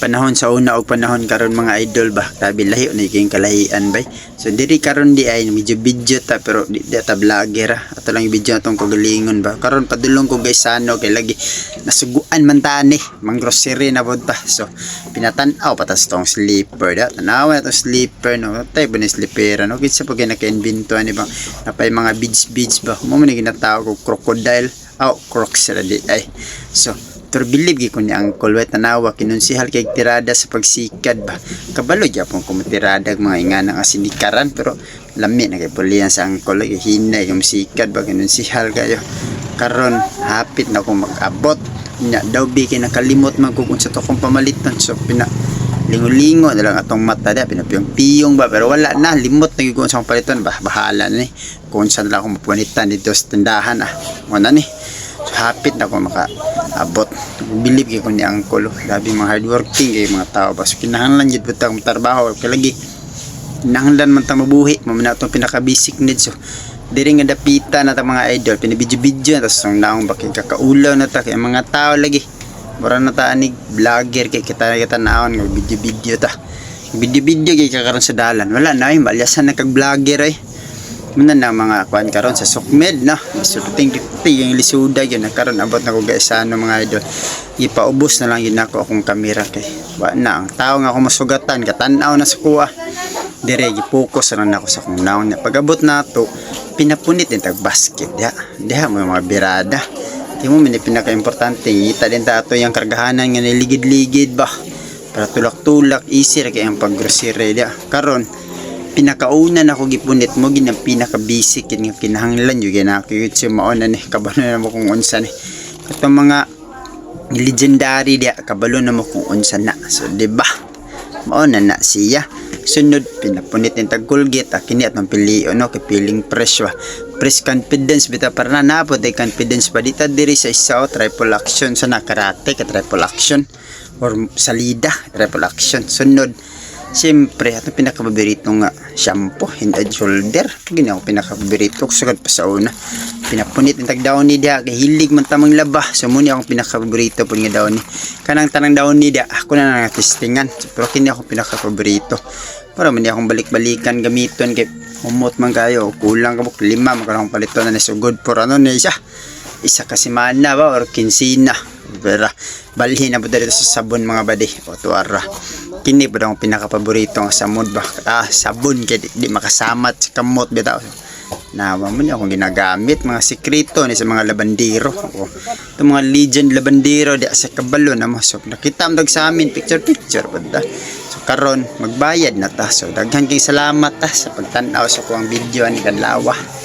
panahon sa una og panahon karon mga idol ba? Grabe lahi na yung kalahian bay. So diri karon di ay medyo video ta pero di, di ta vlogger ah. ato lang yung video natong kagalingon ba? Karon padulong ko guys sa ano kay lagi nasuguan man tani mang grocery na pod ta. So pinatan-aw patas tong sleeper da. Tanawa na tong sleeper no? Tay ba ni sleeper no kitsa pag naka-invento ani ba? Napay mga beads beads ba mo man ginatawag ko crocodile. Aw crocs ra di ay. So Pero believe gi ko ni Uncle Wet tanawa kinunsihal kay tirada sa pagsikad ba. Kabalo gyapon ko tirada mga ingana nga sinikaran pero lami na kay pulian sa Uncle lagi hinay yung sikad ba kinunsihal kayo. Karon hapit na ko mag-abot. Nya daw bi kay nakalimot man kung sa to kong pamalitan so pina lingo-lingo na lang atong mata da pinapiyong-piyong ba pero wala na limot na ko sa akong palitan ba bahala na ni kung saan lang ako mapunitan dito sa tindahan ah na ni So, hapit na ko makaabot. Believe kay ko ni oh. Labi mga hardworking kay mga tao. Basta kinahanglan jud po tang trabaho. Kaya lagi, kinahanglan man tang mabuhi. Mamana itong pinaka-basic needs. So, diri nga dapita na ta mga idol. Pinabidyo-bidyo na. Tapos ang naong baking kakaulaw na ta. Kaya mga tao lagi. Mura na ta anig vlogger kay kita kita naon nga video-video ta. Video-video kay kakaroon sa dalan. Wala na ay malyasan na kag vlogger ay. Muna na mga kuan karon sa Sukmed na. Isuting diti yung lisuda yun nagkaroon abot na ko guys sa ano mga idol. Ipaubos na lang yun ako akong kamera kay. Wa na ang tao nga ako masugatan katanaw na sa kuha. Dire gipokus na ako sa akong naon. Pagabot na to pinapunit din tag basket ya. Diha mo mga birada. Di mo man pinaka-importante. Kita din ta ato yung kargahanan nga niligid-ligid ba. Para tulak-tulak, easy ra kay ang pag-grocery dia. Karon, pinakauna na ko gipunit mo ginang pinaka basic nga kinahanglan yung ginakiyot siya mauna ni kabalo na mo kung unsa ni. Katong mga legendary dia kabalo na mo kung unsa na. So di ba? Mauna na siya. Sunod pinapunit ng tag Colgate ah, kini atong pili no kay piling fresh wa. Fresh confidence bita para na napod ay confidence pa. Dita diri sa isa o triple action. Sa nakarate ka triple action. Or salida triple action. Sunod Siyempre, ito pinakapaborito nga shampoo, head and shoulder. Gini ako pinakapaborito. Kusagad pa sa una. Pinapunit ang tagdaon ni dia. Kay hilig man tamang laba. So, muna akong pinakapaborito po nga daon ni. Kanang tanang daon ni dia, ako na nang testingan. So, pero kini ako pinakapaborito. Para man akong balik-balikan gamiton. Kay umot man kayo. Kulang ka po. Lima, magkaroon palito na. So, good for ano na isa. Isa kasi mana ba or kinsina. Pero, balhin na po dito sa sabon mga badi. O, tuwara kini ba akong pinakapaborito nga samod ba? Ah sabon kay di, di makasamat sa kamot bitaw. Nawa mo niya akong ginagamit mga sikreto ni sa mga labandero o ito mga legend labandero di sa kabalo na mo. So nakita mo sa amin picture picture banda. So karon magbayad na ta. So daghan kay salamat ta sa pagtan-aw sa kuang video ni Kadlawa